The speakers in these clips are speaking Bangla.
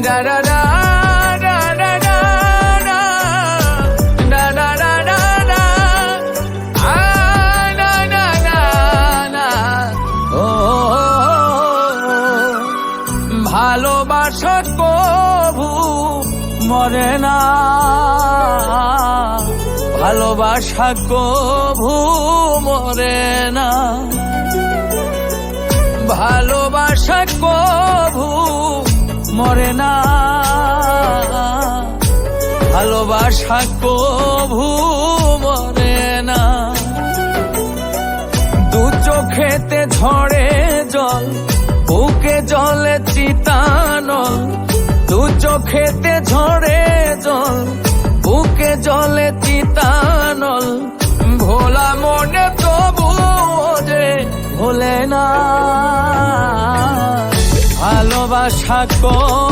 da da da মরে না। ভালোবাসা কভু মরে না। ভালো মরে না। ভালোবাসা কভু মরে না। দু চোখেতে ঝড়ে জল, বুকে জলে চিতানল দু চোখেতে ঝড়ে জল, বুকে জলে চিতানল ভোলা মনে তবু যে ভোলে না। আশা কর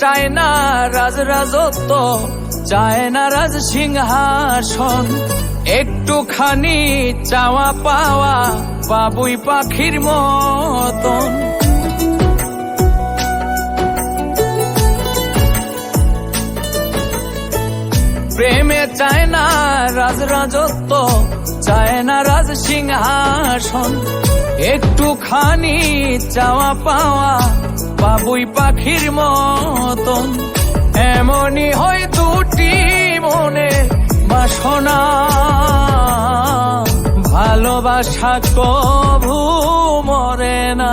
চায় না রাজ রাজত্ব চায় না রাজ সিংহাসন। একটুখানি চাওয়া পাওয়া বাবুই পাখির মতন। প্রেমে চায় না রাজ রাজত্ব চায় না রাজ সিংহাসন। একটুখানি চাওয়া পাওয়া বাবুই পাখির মতন। এমনই হয় দুটি মনে বাসনা। ভালোবাসা কভু মরে না।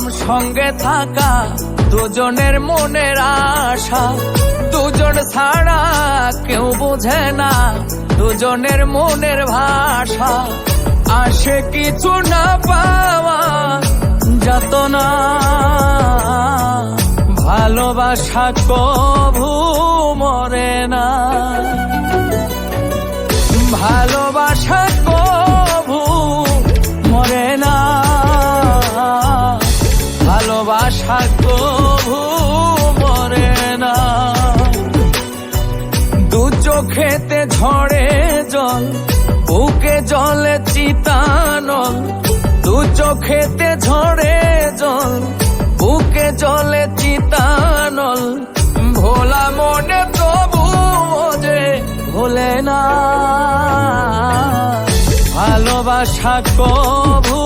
সঙ্গে থাকা দুজনের মনের আশা। দুজন ছাড়া কেউ বোঝে না দুজনের মনের ভাষা। আসে কিছু না পাওয়া যত না। ভালোবাসা কভু মরে না। চিতানল দু চোখেতে ঝরে জল, বুকে জলে চিতানল ভোলা মনে তবু যে ভোলে না। ভালোবাসা কভু